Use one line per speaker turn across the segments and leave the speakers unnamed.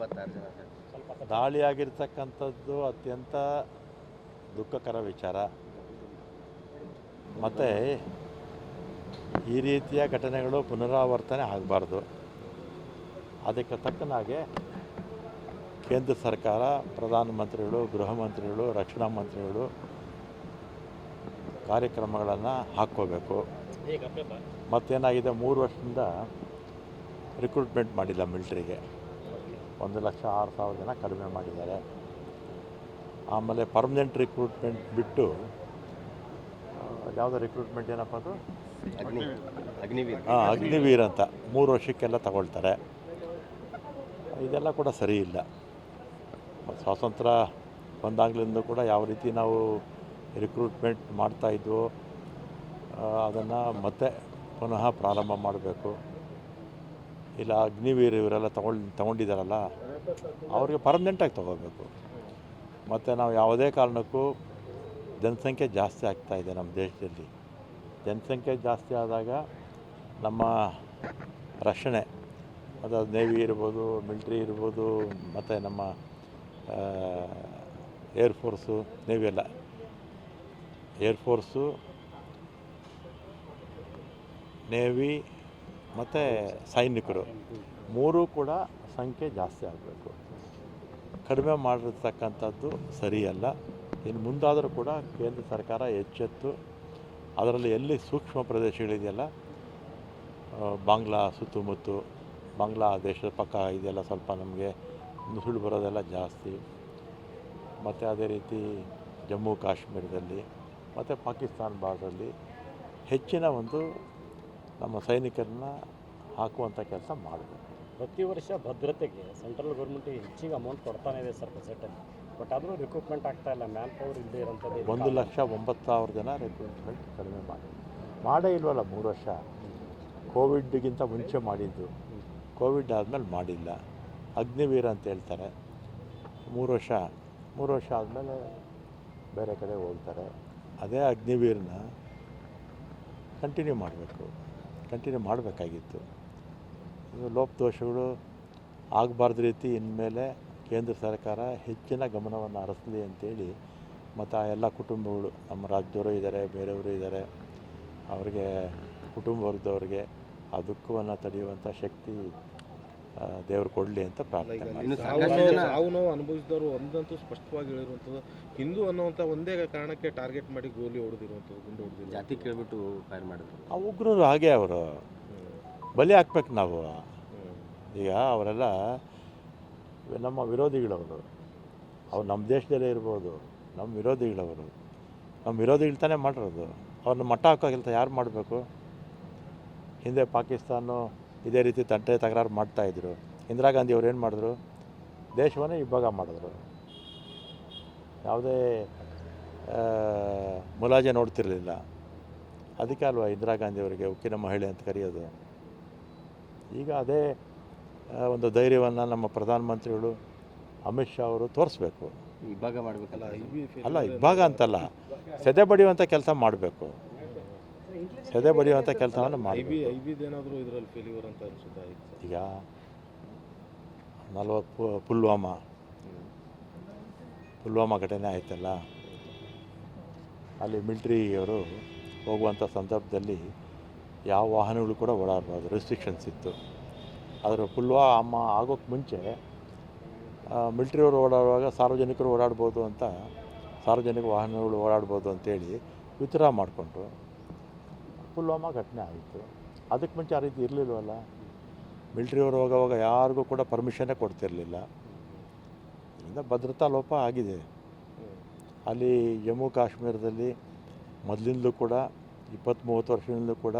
ಇಪ್ಪತ್ತಾರು ಜನ ದಾಳಿಯಾಗಿರ್ತಕ್ಕಂಥದ್ದು
ದಾಳಿ ಆಗಿರ್ತಕ್ಕಂಥದ್ದು ಅತ್ಯಂತ ದುಃಖಕರ ವಿಚಾರ. ಮತ್ತು ಈ ರೀತಿಯ ಘಟನೆಗಳು ಪುನರಾವರ್ತನೆ ಆಗಬಾರ್ದು. ಅದಕ್ಕೆ ತಕ್ಕನಾಗೆ ಕೇಂದ್ರ ಸರ್ಕಾರ ಪ್ರಧಾನಮಂತ್ರಿಗಳು ಗೃಹ ಮಂತ್ರಿಗಳು ರಕ್ಷಣಾ ಮಂತ್ರಿಗಳು ಕಾರ್ಯಕ್ರಮಗಳನ್ನು ಹಾಕ್ಕೋಬೇಕು. ಮತ್ತೇನಾಗಿದೆ? ಮೂರು ವರ್ಷದಿಂದ ರಿಕ್ರೂಟ್ಮೆಂಟ್ ಮಾಡಿಲ್ಲ ಮಿಲ್ಟ್ರಿಗೆ ಒಂದು ಲಕ್ಷ ಆರು ಸಾವಿರ ಜನ ಕಡಿಮೆ ಮಾಡಿದ್ದಾರೆ. ಆಮೇಲೆ ಪರ್ಮನೆಂಟ್ ರಿಕ್ರೂಟ್ಮೆಂಟ್ ಬಿಟ್ಟು ಯಾವುದೋ ರಿಕ್ರೂಟ್ಮೆಂಟ್ ಏನಪ್ಪ ಅದು?
ಅಗ್ನಿ ಅಗ್ನಿವೀರ್.
ಹಾಂ ಅಗ್ನಿವೀರ್ ಅಂತ. ಮೂರು ವರ್ಷಕ್ಕೆಲ್ಲ ತಗೊಳ್ತಾರೆ. ಇದೆಲ್ಲ ಕೂಡ ಸರಿ ಇಲ್ಲ. ಸ್ವಾತಂತ್ರ್ಯ ಬಂದಾಗ್ಲಿಂದ ಕೂಡ ಯಾವ ರೀತಿ ನಾವು ರಿಕ್ರೂಟ್ಮೆಂಟ್ ಮಾಡ್ತಾಯಿದ್ವು ಅದನ್ನು ಮತ್ತೆ ಪುನಃ ಪ್ರಾರಂಭ ಮಾಡಬೇಕು. ಇಲ್ಲ ಅಗ್ನಿವೀರ್ ಇವರೆಲ್ಲ ತಗೊಂಡು, ತಗೊಂಡಿದ್ದಾರಲ್ಲ, ಅವ್ರಿಗೆ ಪರ್ಮನೆಂಟಾಗಿ ತಗೋಬೇಕು. ಮತ್ತು ನಾವು ಯಾವುದೇ ಕಾರಣಕ್ಕೂ ಜನಸಂಖ್ಯೆ ಜಾಸ್ತಿ ಆಗ್ತಾ ಇದೆ ನಮ್ಮ ದೇಶದಲ್ಲಿ. ಜನಸಂಖ್ಯೆ ಜಾಸ್ತಿ ಆದಾಗ ನಮ್ಮ ರಕ್ಷಣೆ ಅದು ನೇವಿ ಇರ್ಬೋದು, ಮಿಲ್ಟ್ರಿ ಇರ್ಬೋದು, ಮತ್ತು ನಮ್ಮ ಏರ್ಫೋರ್ಸು ನೇವಿ ಎಲ್ಲ ಏರ್ಫೋರ್ಸು ನೇವಿ ಮತ್ತು ಸೈನಿಕರು. ಮೂರೂ ಕೂಡ ಸಂಖ್ಯೆ ಜಾಸ್ತಿ ಆಗಬೇಕು. ಕಡಿಮೆ ಮಾಡಿರ್ತಕ್ಕಂಥದ್ದು ಸರಿಯಲ್ಲ. ಇನ್ನು ಮುಂದಾದರೂ ಕೂಡ ಕೇಂದ್ರ ಸರ್ಕಾರ ಎಚ್ಚೆತ್ತು. ಅದರಲ್ಲಿ ಎಲ್ಲಿ ಸೂಕ್ಷ್ಮ ಪ್ರದೇಶಗಳಿದೆಯಲ್ಲ ಬಾಂಗ್ಲಾ ಸುತ್ತಮುತ್ತು, ಬಾಂಗ್ಲಾ ದೇಶದ ಪಕ್ಕ ಇದೆಲ್ಲ ಸ್ವಲ್ಪ ನಮಗೆ ನುಸುಳು ಬರೋದೆಲ್ಲ ಜಾಸ್ತಿ. ಮತ್ತು ಅದೇ ರೀತಿ ಜಮ್ಮು ಕಾಶ್ಮೀರದಲ್ಲಿ, ಮತ್ತು ಪಾಕಿಸ್ತಾನ ಭಾಗದಲ್ಲಿ ಹೆಚ್ಚಿನ ಒಂದು ನಮ್ಮ ಸೈನಿಕರನ್ನ ಹಾಕುವಂಥ ಕೆಲಸ ಮಾಡಬೇಕು
ಪ್ರತಿ ವರ್ಷ ಭದ್ರತೆಗೆ ಸೆಂಟ್ರಲ್ ಗೌರ್ಮೆಂಟ್ ಹೆಚ್ಚಿಗೆ ಅಮೌಂಟ್ ಕೊಡ್ತಾನೆ ಇದೆ ಸರ್ ಬಜೆಟಲ್ಲಿ ಬಟ್ ಆದರೂ ರಿಕ್ರೂಟ್ಮೆಂಟ್ ಆಗ್ತಾ ಇಲ್ಲ ಮ್ಯಾನ್ ಪವರ್ ಇಲ್ಲದೆ ಇರೋಂಥದ್ದು
ಒಂದು ಲಕ್ಷ ಒಂಬತ್ತು ಸಾವಿರ ಜನ ರಿಕ್ರೂಟ್ಮೆಂಟ್ ಕಡಿಮೆ ಮಾಡಿ ಮಾಡೇ ಇಲ್ವಲ್ಲ ಮೂರು ವರ್ಷ? ಕೋವಿಡ್ಗಿಂತ ಮುಂಚೆ ಮಾಡಿದ್ದು. ಕೋವಿಡ್ ಆದಮೇಲೆ ಮಾಡಿಲ್ಲ. ಅಗ್ನಿವೀರ ಅಂತ ಹೇಳ್ತಾರೆ. ಮೂರು ವರ್ಷ ಮೂರು ವರ್ಷ ಆದಮೇಲೆ ಬೇರೆ ಕಡೆ ಹೋಗ್ತಾರೆ. ಅದೇ ಅಗ್ನಿವೀರನ್ನ ಕಂಟಿನ್ಯೂ ಮಾಡಬೇಕು. ಕಂಟಿನ್ಯೂ ಮಾಡಬೇಕಾಗಿತ್ತು. ಲೋಪದೋಷಗಳು ಆಗಬಾರ್ದು ರೀತಿ ಇನ್ಮೇಲೆ ಕೇಂದ್ರ ಸರ್ಕಾರ ಹೆಚ್ಚಿನ ಗಮನವನ್ನು ಹರಿಸಲಿ ಅಂತೇಳಿ ಮತ್ತು ಆ ಎಲ್ಲ ಕುಟುಂಬಗಳು, ನಮ್ಮ ರಾಜ್ಯವರು ಇದ್ದಾರೆ, ಬೇರೆಯವರು ಇದ್ದಾರೆ, ಅವರಿಗೆ ಕುಟುಂಬ ವರ್ಗದವ್ರಿಗೆ ಆ ದುಃಖವನ್ನು ತಡೆಯುವಂಥ ಶಕ್ತಿ ದೇವರು ಕೊಡಲಿ ಅಂತ ಪ್ರಾರ್ಥನೆ
ಅನುಭವಿಸಿದವರು ಒಂದಂತೂ ಸ್ಪಷ್ಟವಾಗಿ ಹೇಳಿರುವಂಥದ್ದು ಹಿಂದೂ ಅನ್ನುವಂಥ ಒಂದೇ ಕಾರಣಕ್ಕೆ ಟಾರ್ಗೆಟ್ ಮಾಡಿ ಗೋಲಿ ಹೊಡೆದಿರುವಂಥದ್ದು ಗುಂಡು ಹೊಡೆದಿರೋ
ಜಾತಿ ಕೇಳ್ಬಿಟ್ಟು ಫೈರ್ ಮಾಡಿದ್ರು.
ಆ ಉಗ್ರರು ಹಾಗೆ ಅವರು. ಬಲಿ ಹಾಕ್ಬೇಕು ನಾವು. ಈಗ ಅವರೆಲ್ಲ ನಮ್ಮ ವಿರೋಧಿಗಳವರು. ಅವ್ರು ನಮ್ಮ ದೇಶದಲ್ಲೇ ಇರ್ಬೋದು. ನಮ್ಮ ವಿರೋಧಿಗಳವರು. ನಮ್ಮ ವಿರೋಧಿಗಳು ತಾನೇ ಮಾಡಿರೋದು. ಅವ್ರನ್ನ ಮಟ್ಟ ಹಾಕೋ ಕೆಲಸ ಯಾರು ಮಾಡಬೇಕು? ಹಿಂದೆ ಪಾಕಿಸ್ತಾನ ಇದೇ ರೀತಿ ತಂಟೆ ತಕರಾರು ಮಾಡ್ತಾಯಿದ್ರು ಇಂದಿರಾ. ಗಾಂಧಿ ಅವ್ರು ಏನು ಮಾಡಿದ್ರು? ದೇಶವನ್ನೇ ಇಬ್ಬಾಗ ಮಾಡಿದ್ರು. ಯಾವುದೇ ಮುಲಾಜೆ ನೋಡ್ತಿರಲಿಲ್ಲ. ಅದಕ್ಕೆ ಅಲ್ವಾ ಇಂದಿರಾ ಗಾಂಧಿ ಅವರಿಗೆ ಉಕ್ಕಿನ ಮಹಿಳೆ ಅಂತ ಕರೆಯೋದು? ಈಗ ಅದೇ ಒಂದು ಧೈರ್ಯವನ್ನು ನಮ್ಮ ಪ್ರಧಾನಮಂತ್ರಿಗಳು ಅಮಿತ್ ಶಾ ಅವರು ತೋರಿಸ್ಬೇಕು.
ಇಬ್ಬಾಗ ಮಾಡಬೇಕಲ್ಲ?
ಅಲ್ಲ ಇಬ್ಬಾಗ ಅಂತಲ್ಲ. ಸೆದೆ ಬಡಿಯುವಂಥ ಕೆಲಸ ಮಾಡಬೇಕು. ಸೆದೆ ಬಡಿಯುವಂಥ ಕೆಲಸವನ್ನು
ಅನಿಸುತ್ತಾ ಈಗ?
ನಲ್ವತ್ತು ಪುಲ್ವಾಮಾ. ಪುಲ್ವಾಮಾ ಘಟನೆ ಆಯ್ತಲ್ಲ? ಅಲ್ಲಿ ಮಿಲ್ಟ್ರಿಯವರು ಹೋಗುವಂಥ ಸಂದರ್ಭದಲ್ಲಿ ಯಾವ ವಾಹನಗಳು ಕೂಡ ಓಡಾಡಬಾರ್ದು ರೆಸ್ಟ್ರಿಕ್ಷನ್ಸ್ ಇತ್ತು. ಆದರೆ ಪುಲ್ವಾಮಾ ಆಗೋಕ್ಕೆ ಮುಂಚೆ ಮಿಲ್ಟ್ರಿಯವರು ಓಡಾಡುವಾಗ ಸಾರ್ವಜನಿಕರು ಓಡಾಡ್ಬೋದು ಅಂತ ಸಾರ್ವಜನಿಕ ವಾಹನಗಳು ಓಡಾಡ್ಬೋದು ಅಂತೇಳಿ ವಿಚಾರ ಮಾಡಿಕೊಂಡ್ರು. ಪುಲ್ವಾಮಾ ಘಟನೆ ಆಯಿತು. ಅದಕ್ಕೆ ಮುಂಚೆ ಆ ರೀತಿ ಇರಲಿಲ್ವಲ್ಲ? ಮಿಲ್ಟ್ರಿಯವರು ಹೋಗೋವಾಗ ಯಾರಿಗೂ ಕೂಡ ಪರ್ಮಿಷನ್ನೇ ಕೊಡ್ತಿರಲಿಲ್ಲ. ಇದರಿಂದ ಭದ್ರತಾ ಲೋಪ ಆಗಿದೆ. ಅಲ್ಲಿ ಜಮ್ಮು ಕಾಶ್ಮೀರದಲ್ಲಿ ಮೊದಲಿಂದಲೂ ಕೂಡ ಇಪ್ಪತ್ತು ಮೂವತ್ತು ವರ್ಷದಿಂದಲೂ ಕೂಡ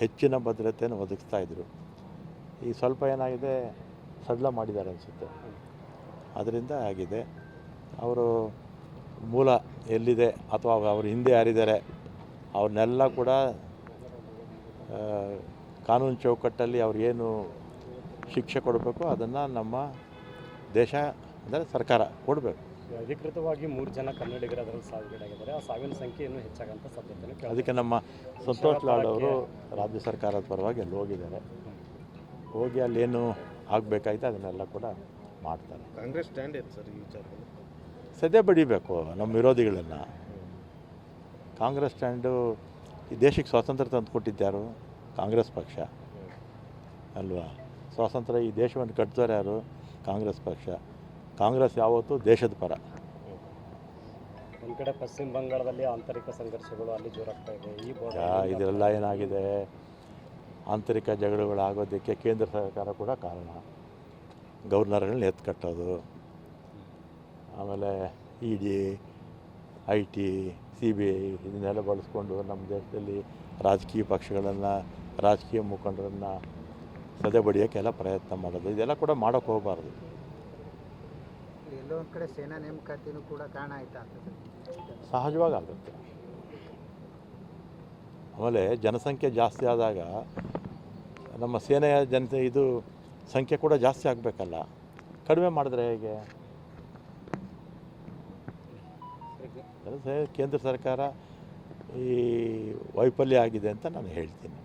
ಹೆಚ್ಚಿನ ಭದ್ರತೆಯನ್ನು ಒದಗಿಸ್ತಾ ಇದ್ದರು ಈ ಸ್ವಲ್ಪ ಏನಾಗಿದೆ, ಸಡ್ಲ ಮಾಡಿದ್ದಾರೆ ಅನಿಸುತ್ತೆ. ಅದರಿಂದ ಆಗಿದೆ. ಅವರು ಮೂಲ ಎಲ್ಲಿದೆ ಅಥವಾ ಅವ್ರ ಹಿಂದೆ ಯಾರಿದ್ದಾರೆ, ಅವ್ರನ್ನೆಲ್ಲ ಕೂಡ ಕಾನೂನು ಚೌಕಟ್ಟಲ್ಲಿ ಅವ್ರಿಗೇನು ಶಿಕ್ಷೆ ಕೊಡಬೇಕು ಅದನ್ನು ನಮ್ಮ ದೇಶ ಅಂದರೆ ಸರ್ಕಾರ ಕೊಡಬೇಕು.
ಅಧಿಕೃತವಾಗಿ ಮೂರು ಜನ ಕನ್ನಡಿಗರು ಅದರಲ್ಲಿ ಸಾವಿಗೀಡಾಗಿದ್ದಾರೆ. ಆ ಸಾವಿನ ಸಂಖ್ಯೆ ಇನ್ನೂ ಹೆಚ್ಚಾಗಂತ ಸಾಧ್ಯತೆ
ಅದಕ್ಕೆ ನಮ್ಮ ಸಂತೋಷ್ ಲಾಡ್ ಅವರು ರಾಜ್ಯ ಸರ್ಕಾರದ ಪರವಾಗಿ ಅಲ್ಲಿ ಹೋಗಿದ್ದಾರೆ. ಹೋಗಿ ಅಲ್ಲೇನು ಆಗಬೇಕಾಯ್ತು ಅದನ್ನೆಲ್ಲ ಕೂಡ ಮಾಡ್ತಾರೆ.
ಕಾಂಗ್ರೆಸ್ ಸ್ಟ್ಯಾಂಡ್ ಏನು ಸರ್ ಈ ವಿಚಾರದಲ್ಲಿ?
ಸದ್ಯ ಬಡಿಬೇಕು ನಮ್ಮ ವಿರೋಧಿಗಳನ್ನು. ಕಾಂಗ್ರೆಸ್ ಸ್ಟ್ಯಾಂಡು ಈ ದೇಶಕ್ಕೆ ಸ್ವಾತಂತ್ರ್ಯ ತಂದು ಕೊಟ್ಟಿದ್ದಾರು ಕಾಂಗ್ರೆಸ್ ಪಕ್ಷ. ಅಲ್ವಾ? ಸ್ವಾತಂತ್ರ್ಯ ಈ ದೇಶವನ್ನು ಕಟ್ಟಿದವರು ಯಾರು? ಕಾಂಗ್ರೆಸ್ ಪಕ್ಷ. ಕಾಂಗ್ರೆಸ್ ಯಾವತ್ತೂ ದೇಶದ ಪರ.
ಒಂದು ಕಡೆ ಪಶ್ಚಿಮ ಬಂಗಾಳದಲ್ಲಿ ಆಂತರಿಕ ಸಂಘರ್ಷಗಳು ಅಲ್ಲಿ ಜೋರಾಗ್ತಾ ಇದೆ. ಈ
ಇದರೆಲ್ಲ ಏನಾಗಿದೆ? ಆಂತರಿಕ ಜಗಳಗಳಾಗೋದಕ್ಕೆ ಕೇಂದ್ರ ಸರ್ಕಾರ ಕೂಡ ಕಾರಣ. ಗವರ್ನರ್ಗಳನ್ನ ಎತ್ತು ಕಟ್ಟೋದು. ಆಮೇಲೆ E D I T C B I ಇದನ್ನೆಲ್ಲ ಬಳಸ್ಕೊಂಡು ನಮ್ಮ ದೇಶದಲ್ಲಿ ರಾಜಕೀಯ ಪಕ್ಷಗಳನ್ನು ರಾಜಕೀಯ ಮುಖಂಡರನ್ನು ಸದೆ ಬಡಿಯೋಕ್ಕೆಲ್ಲ ಪ್ರಯತ್ನ ಮಾಡೋದು. ಇದೆಲ್ಲ ಕೂಡ ಮಾಡೋಕ್ಕೆ ಹೋಗಬಾರ್ದು.
ಎಲ್ಲೋ ಒಂದು ಕಡೆ ಸೇನಾ ನೇಮಕಾತಿನೂ ಕೂಡ ಕಾರಣ ಆಯ್ತಾ
ಸಹಜವಾಗಿ ಆಗುತ್ತೆ. ಆಮೇಲೆ ಜನಸಂಖ್ಯೆ ಜಾಸ್ತಿ ಆದಾಗ ನಮ್ಮ ಸೇನೆಯ ಜನತೆ ಇದು ಸಂಖ್ಯೆ ಕೂಡ ಜಾಸ್ತಿ ಆಗಬೇಕಲ್ಲ. ಕಡಿಮೆ ಮಾಡಿದ್ರೆ ಹೇಗೆ? ಕೇಂದ್ರ ಸರ್ಕಾರ ಈ ವೈಫಲ್ಯ ಆಗಿದೆ ಅಂತ ನಾನು ಹೇಳ್ತೀನಿ.